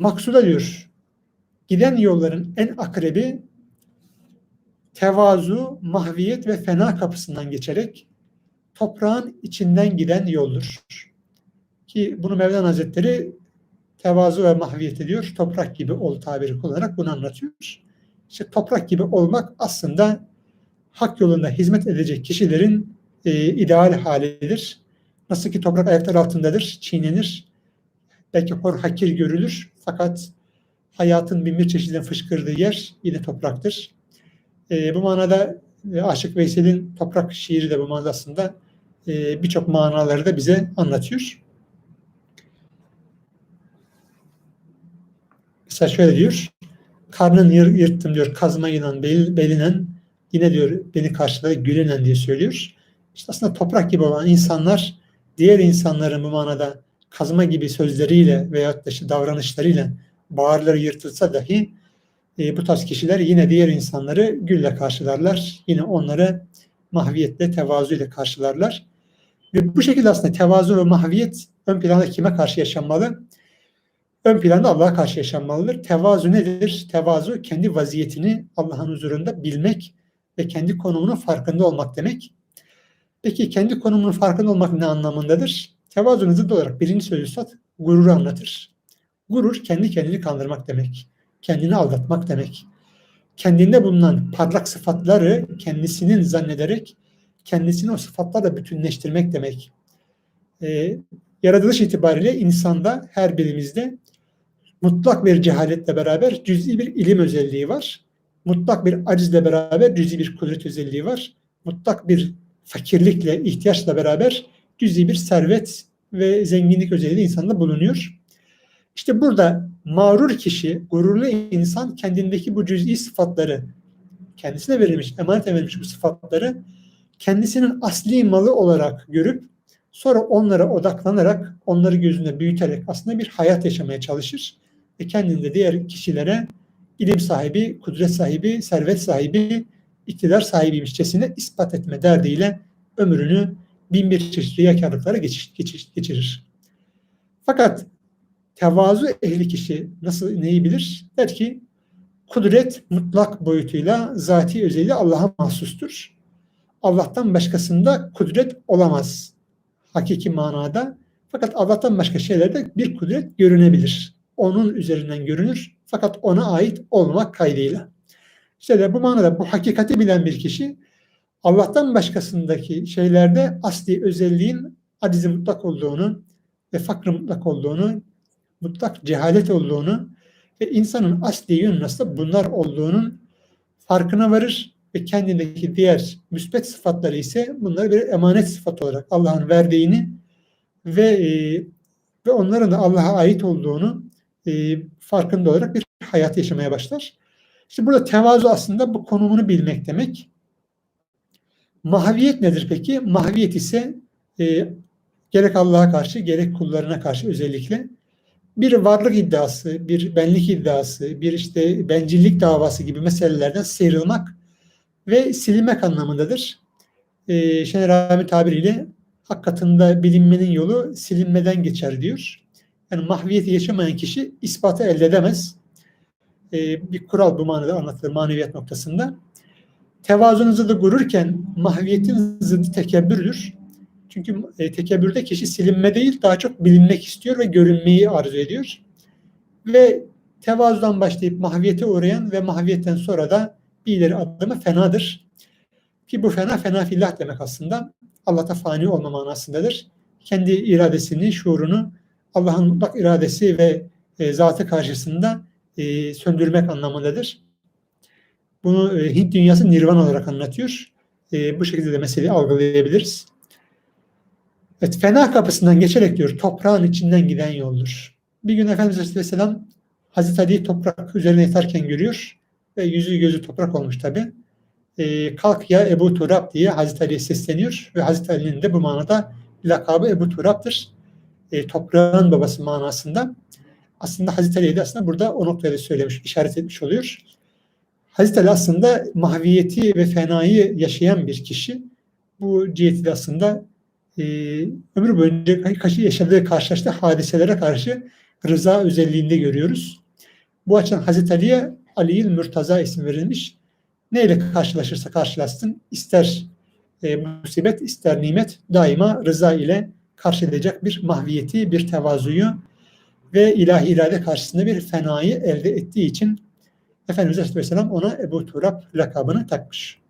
Maksuda diyor, giden yolların en akrebi tevazu, mahviyet ve fena kapısından geçerek toprağın içinden giden yoldur. Ki bunu Mevlana Hazretleri tevazu ve mahviyet ediyor. Toprak gibi ol tabiri kullanarak bunu anlatıyor. İşte toprak gibi olmak aslında hak yolunda hizmet edecek kişilerin e, ideal halidir. Nasıl ki toprak ayaklar altındadır, çiğnenir. Belki hor hakir görülür. Fakat hayatın bin bir çeşidden fışkırdığı yer yine topraktır. E, bu manada e, Aşık Veysel'in Toprak şiiri de bu manada aslında e, birçok manaları da bize anlatıyor. Mesela şöyle diyor. Karnın yır, yırttım diyor kazma inan bel, belinen yine diyor beni karşıladı gülünen diye söylüyor. İşte aslında toprak gibi olan insanlar diğer insanların bu manada kazma gibi sözleriyle veyahut da işte davranışlarıyla bağırları yırtılsa dahi e, bu tarz kişiler yine diğer insanları gülle karşılarlar. Yine onları mahviyetle, tevazu ile karşılarlar. Ve bu şekilde aslında tevazu ve mahviyet ön planda kime karşı yaşanmalı? Ön planda Allah'a karşı yaşanmalıdır. Tevazu nedir? Tevazu kendi vaziyetini Allah'ın huzurunda bilmek ve kendi konumunun farkında olmak demek. Peki kendi konumunun farkında olmak ne anlamındadır? Tevazunun zıddı olarak birinci sözü sat gururu anlatır. Gurur kendi kendini kandırmak demek. Kendini aldatmak demek. Kendinde bulunan parlak sıfatları kendisinin zannederek kendisini o sıfatlarla bütünleştirmek demek. Ee, yaratılış itibariyle insanda her birimizde mutlak bir cehaletle beraber cüz'i bir ilim özelliği var. Mutlak bir acizle beraber cüz'i bir kudret özelliği var. Mutlak bir fakirlikle, ihtiyaçla beraber cüz'i bir servet ve zenginlik özelliği insanda bulunuyor. İşte burada mağrur kişi, gururlu insan kendindeki bu cüz'i sıfatları, kendisine verilmiş, emanet verilmiş bu sıfatları kendisinin asli malı olarak görüp sonra onlara odaklanarak, onları gözünde büyüterek aslında bir hayat yaşamaya çalışır ve kendinde diğer kişilere ilim sahibi, kudret sahibi, servet sahibi, iktidar sahibiymişçesine ispat etme derdiyle ömrünü bin bir çeşit riyakarlıklara geçiş, geçiş, geçirir. Fakat tevazu ehli kişi nasıl neyi bilir? Der ki kudret mutlak boyutuyla zati özelliği Allah'a mahsustur. Allah'tan başkasında kudret olamaz. Hakiki manada. Fakat Allah'tan başka şeylerde bir kudret görünebilir. Onun üzerinden görünür. Fakat ona ait olmak kaydıyla. İşte de bu manada bu hakikati bilen bir kişi Allah'tan başkasındaki şeylerde asli özelliğin acizi mutlak olduğunu ve fakrı mutlak olduğunu, mutlak cehalet olduğunu ve insanın asli yönü nasıl bunlar olduğunun farkına varır ve kendindeki diğer müspet sıfatları ise bunları bir emanet sıfat olarak Allah'ın verdiğini ve e, ve onların da Allah'a ait olduğunu e, farkında olarak bir hayat yaşamaya başlar. İşte burada tevazu aslında bu konumunu bilmek demek. Mahviyet nedir peki? Mahviyet ise e, gerek Allah'a karşı gerek kullarına karşı özellikle bir varlık iddiası, bir benlik iddiası, bir işte bencillik davası gibi meselelerden sıyrılmak ve silinmek anlamındadır. E, Şener Rami tabiriyle hak katında bilinmenin yolu silinmeden geçer diyor. Yani mahviyeti yaşamayan kişi ispatı elde edemez. E, bir kural bu manada anlatılır maneviyat noktasında. Tevazunun zıddı gururken mahviyetin zıddı tekebbürdür. Çünkü e, tekebbürde kişi silinme değil daha çok bilinmek istiyor ve görünmeyi arzu ediyor. Ve tevazudan başlayıp mahviyete uğrayan ve mahviyetten sonra da bir ileri adımı fenadır. Ki bu fena fena fillah demek aslında. Allah'ta fani olma manasındadır. Kendi iradesini, şuurunu Allah'ın mutlak iradesi ve e, zatı karşısında e, söndürmek anlamındadır. Bunu e, Hint dünyası nirvan olarak anlatıyor. E, bu şekilde de meseleyi algılayabiliriz. Evet, fena kapısından geçerek diyor toprağın içinden giden yoldur. Bir gün Efendimiz Aleyhisselam Hazreti Ali'yi toprak üzerine yatarken görüyor ve yüzü gözü toprak olmuş tabi. E, kalk ya Ebu Turab diye Hazreti Ali'ye sesleniyor ve Hazreti Ali'nin de bu manada lakabı Ebu Turab'dır. E, toprağın babası manasında. Aslında Hazreti Ali'ye de aslında burada o noktayı söylemiş, işaret etmiş oluyor. Hazreti Ali aslında mahviyeti ve fenayı yaşayan bir kişi. Bu ciheti de aslında e, ömrü boyunca yaşadığı karşılaştığı hadiselere karşı rıza özelliğinde görüyoruz. Bu açıdan Hazreti Ali'ye Ali'il Mürtaza ismi verilmiş. Neyle karşılaşırsa karşılaşsın ister e, musibet ister nimet daima rıza ile karşılayacak bir mahviyeti, bir tevazuyu ve ilahi irade karşısında bir fenayı elde ettiği için Efendimiz Aleyhisselam ona Ebu Turab lakabını takmış.